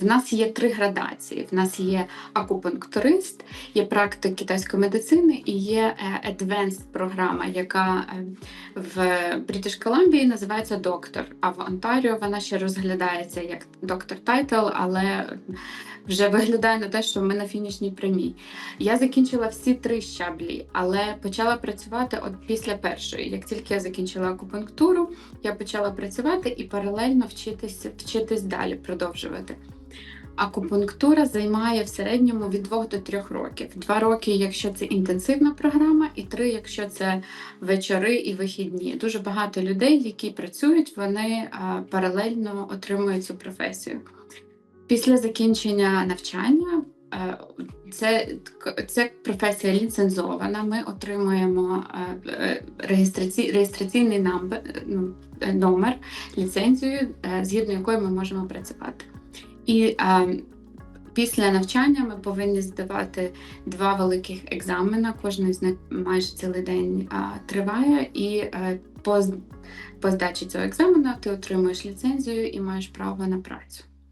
В нас є три градації. В нас є акупунктурист, є практик китайської медицини і є е, advanced програма, яка е, в British Columbia називається доктор. А в Онтаріо вона ще розглядається як доктор тайтл, але вже виглядає на те, що ми на фінішній прямій. Я закінчила всі три щаблі, але почала працювати от після першої. Як тільки я закінчила акупунктуру, я почала працювати і паралельно вчитись, вчитись далі, продовжувати. Акупунктура займає в середньому від 2 до 3 років. Два роки, якщо це інтенсивна програма, і три, якщо це вечори і вихідні. Дуже багато людей, які працюють, вони паралельно отримують цю професію. Після закінчення навчання е, це, це професія ліцензована. Ми отримуємо е, е, реєстраці, реєстраційний ну, е, номер, ліцензію, е, згідно якої ми можемо працювати. І е, після навчання ми повинні здавати два великих екзамена. Кожен з них майже цілий день е, триває, і е, по, по здачі цього екзамену ти отримуєш ліцензію і маєш право на працю.